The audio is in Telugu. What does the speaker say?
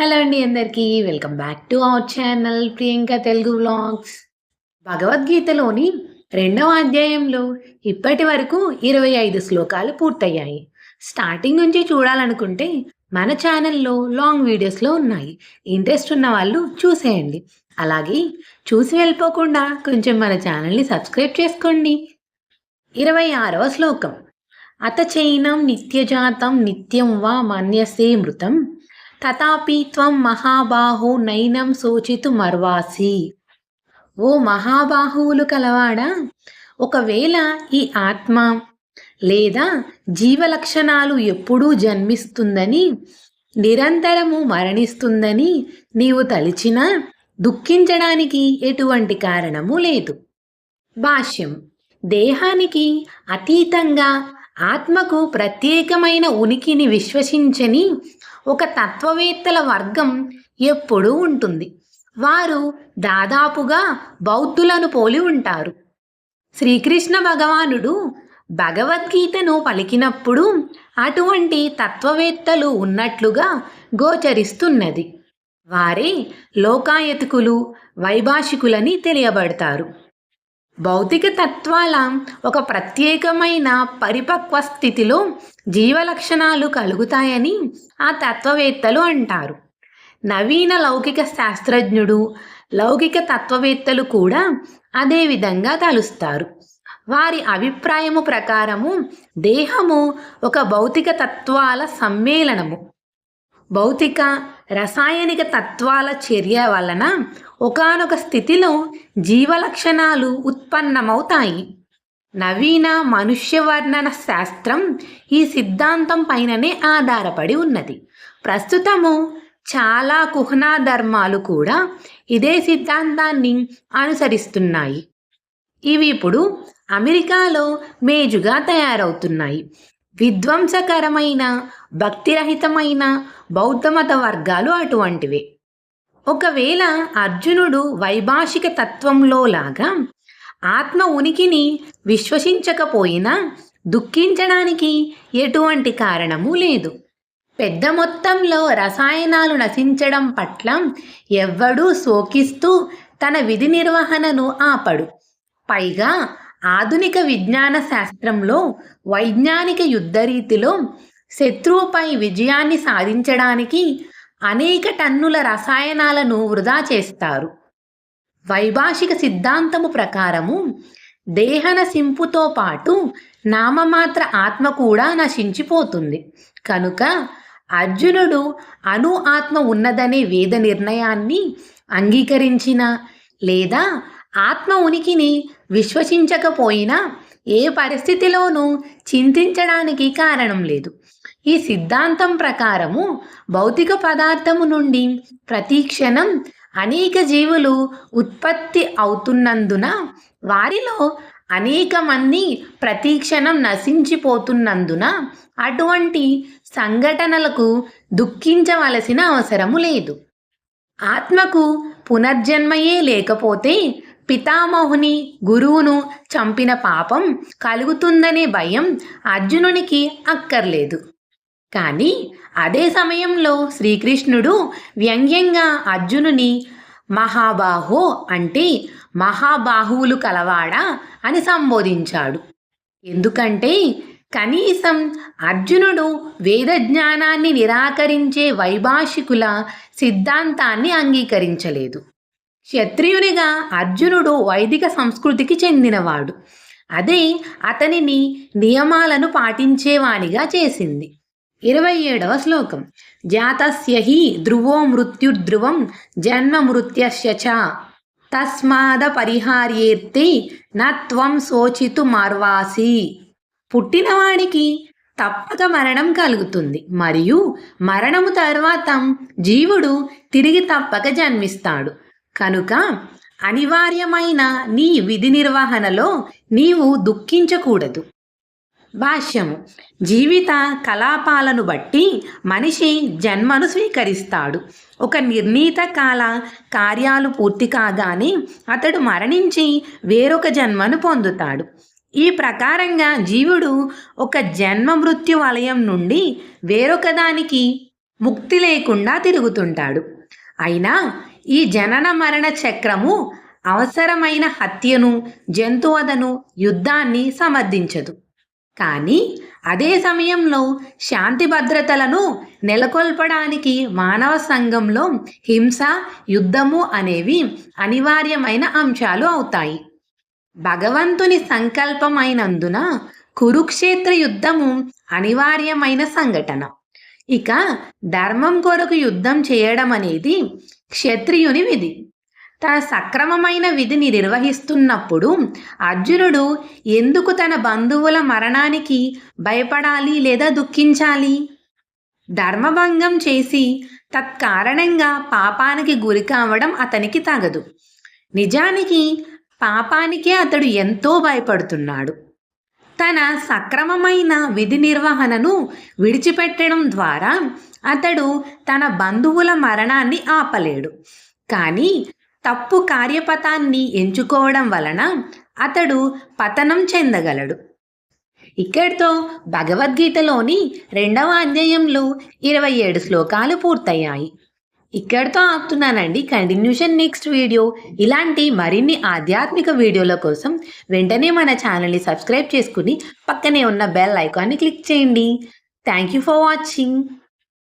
హలో అండి అందరికీ. Welcome back to our channel Priyanka Telugu vlogs భగవద్గీతలోని రెండవ అధ్యాయంలో ఇప్పటి వరకు ఇరవై ఐదు శ్లోకాలు పూర్తయ్యాయి. స్టార్టింగ్ నుంచి చూడాలనుకుంటే మన ఛానల్లో లాంగ్ వీడియోస్లో ఉన్నాయి. ఇంట్రెస్ట్ ఉన్న వాళ్ళు చూసేయండి. అలాగే చూసి వెళ్ళిపోకుండా కొంచెం మన ఛానల్ని సబ్స్క్రైబ్ చేసుకోండి. ఇరవై ఆరవ శ్లోకం. అత చైనం నిత్యజాతం నిత్యం వా మన్యసే మృతం. తథాపి త్వం మహాబాహో నైనం శోచితు మర్వాసి. ఓ మహాబాహువులు కలవాడా? ఒకవేళ ఈ ఆత్మ లేదా జీవ లక్షణాలు ఎప్పుడూ జన్మిస్తుందని నిరంతరము మరణిస్తుందని నీవు తలిచినా దుఃఖించడానికి ఎటువంటి కారణము లేదు. భాష్యం. దేహానికి అతీతంగా ఆత్మకు ప్రత్యేకమైన ఉనికిని విశ్వసించని ఒక తత్వవేత్తల వర్గం ఎప్పుడూ ఉంటుంది. వారు దాదాపుగా బౌద్ధులను పోలి ఉంటారు. శ్రీకృష్ణ భగవానుడు భగవద్గీతను పలికినప్పుడు అటువంటి తత్వవేత్తలు ఉన్నట్లుగా గోచరిస్తున్నది. వారే లోకాయతికులు వైభాషికులని తెలియబడతారు. భౌతిక తత్వాల ఒక ప్రత్యేకమైన పరిపక్వ స్థితిలో జీవలక్షణాలు కలుగుతాయని ఆ తత్వవేత్తలు అంటారు. నవీన లౌకిక శాస్త్రజ్ఞుడు లౌకిక తత్వవేత్తలు కూడా అదే విధంగా తలుస్తారు. వారి అభిప్రాయము ప్రకారము దేహము ఒక భౌతిక తత్వాల సమ్మేళనము. భౌతిక రసాయనిక తత్వాల చర్య వలన ఒకనొక స్థితిలో జీవలక్షణాలు ఉత్పన్నమవుతాయి. నవీన మనుష్య వర్ణన శాస్త్రం ఈ సిద్ధాంతం పైననే ఆధారపడి ఉన్నది. ప్రస్తుతము చాలా కుహనా ధర్మాలు కూడా ఇదే సిద్ధాంతాన్ని అనుసరిస్తున్నాయి. ఇవి ఇప్పుడు అమెరికాలో మేజుగా తయారవుతున్నాయి. విధ్వంసకరమైన భక్తిరహితమైన బౌద్ధమత వర్గాలు అటువంటివే. ఒకవేళ అర్జునుడు వైభాషిక తత్వంలో లాగా ఆత్మ ఉనికిని విశ్వసించకపోయినా దుఃఖించడానికి ఎటువంటి కారణము లేదు. పెద్ద మొత్తంలో రసాయనాలు నశించడం పట్ల ఎవ్వడూ శోకిస్తూ తన విధి నిర్వహణను ఆపడు. పైగా ఆధునిక విజ్ఞాన శాస్త్రంలో వైజ్ఞానిక యుద్ధరీతిలో శత్రువుపై విజయాన్ని సాధించడానికి అనేక టన్నుల రసాయనాలను వృధా చేస్తారు. వైభాషిక సిద్ధాంతము ప్రకారము దేహన సింపుతో పాటు నామమాత్ర ఆత్మ కూడా నశించిపోతుంది. కనుక అర్జునుడు అణు ఆత్మ ఉన్నదనే వేద నిర్ణయాన్ని అంగీకరించిన లేదా ఆత్మ ఉనికిని విశ్వసించకపోయినా ఏ పరిస్థితిలోనూ చింతించడానికి కారణం లేదు. ఈ సిద్ధాంతం ప్రకారము భౌతిక పదార్థము నుండి ప్రతిక్షణం అనేక జీవులు ఉత్పత్తి అవుతున్నందున వారిలో అనేక మంది ప్రతిక్షణం నశించిపోతున్నందున అటువంటి సంఘటనలకు దుఃఖించవలసిన అవసరము లేదు. ఆత్మకు పునర్జన్మయే లేకపోతే పితామహుని గురువును చంపిన పాపం కలుగుతుందనే భయం అర్జునునికి అక్కర్లేదు. కానీ అదే సమయంలో శ్రీకృష్ణుడు వ్యంగ్యంగా అర్జునుని మహాబాహో అంటే మహాబాహువులు కలవాడా అని సంబోధించాడు. ఎందుకంటే కనీసం అర్జునుడు వేదజ్ఞానాన్ని నిరాకరించే వైభాషికుల సిద్ధాంతాన్ని అంగీకరించలేదు. క్షత్రియునిగా అర్జునుడు వైదిక సంస్కృతికి చెందినవాడు. అదే అతనిని నియమాలను పాటించేవానిగా చేసింది. ఇరవై ఏడవ శ్లోకం. జాతస్య హి ధ్రువో మృత్యుర్ధ్రువం జన్మ మృత్యస్య చ. తస్మాద పరిహార్యేర్తి నత్వం శోచితు మార్వాసి. పుట్టినవాడికి తప్పక మరణం కలుగుతుంది. మరియు మరణము తర్వాత జీవుడు తిరిగి తప్పక జన్మిస్తాడు. కనుక అనివార్యమైన నీ విధి నిర్వహణలో నీవు దుఃఖించకూడదు. భాష్యము. జీవిత కలాపాలను బట్టి మనిషి జన్మను స్వీకరిస్తాడు. ఒక నిర్ణీత కాల కార్యాలు పూర్తి కాగానే అతడు మరణించి వేరొక జన్మను పొందుతాడు. ఈ ప్రకారంగా జీవుడు ఒక జన్మ మృత్యు వలయం నుండి వేరొక దానికి ముక్తి లేకుండా తిరుగుతుంటాడు. అయినా ఈ జనన మరణ చక్రము అవసరమైన హత్యను జంతువదను యుద్ధాన్ని సమర్థించదు. కానీ అదే సమయంలో శాంతి భద్రతలను నెలకొల్పడానికి మానవ సంఘంలో హింస యుద్ధము అనేవి అనివార్యమైన అంశాలు అవుతాయి. భగవంతుని సంకల్పమైనందున కురుక్షేత్ర యుద్ధము అనివార్యమైన సంఘటన. ఇక ధర్మం కొరకు యుద్ధం చేయడం అనేది క్షత్రియుని విధి. తన సక్రమమైన విధిని నిర్వహిస్తున్నప్పుడు అర్జునుడు ఎందుకు తన బంధువుల మరణానికి భయపడాలి లేదా దుఃఖించాలి? ధర్మభంగం చేసి తత్కారణంగా పాపానికి గురి కావడం అతనికి తగదు. నిజానికి పాపానికే అతడు ఎంతో భయపడుతున్నాడు. తన సక్రమమైన విధి నిర్వహణను విడిచిపెట్టడం ద్వారా అతడు తన బంధువుల మరణాన్ని ఆపలేడు. కానీ తప్పు కార్యపథాన్ని ఎంచుకోవడం వలన అతడు పతనం చెందగలడు. ఇక్కడితో భగవద్గీతలోని రెండవ అధ్యాయంలో ఇరవై ఏడు శ్లోకాలు పూర్తయ్యాయి. ఇక్కడితో ఆపుతున్నానండి. Continuation next video. ఇలాంటి మరిన్ని ఆధ్యాత్మిక వీడియోల కోసం వెంటనే మన ఛానల్ని సబ్స్క్రైబ్ చేసుకుని పక్కనే ఉన్న బెల్ ఐకాన్ని క్లిక్ చేయండి. Thank you for watching.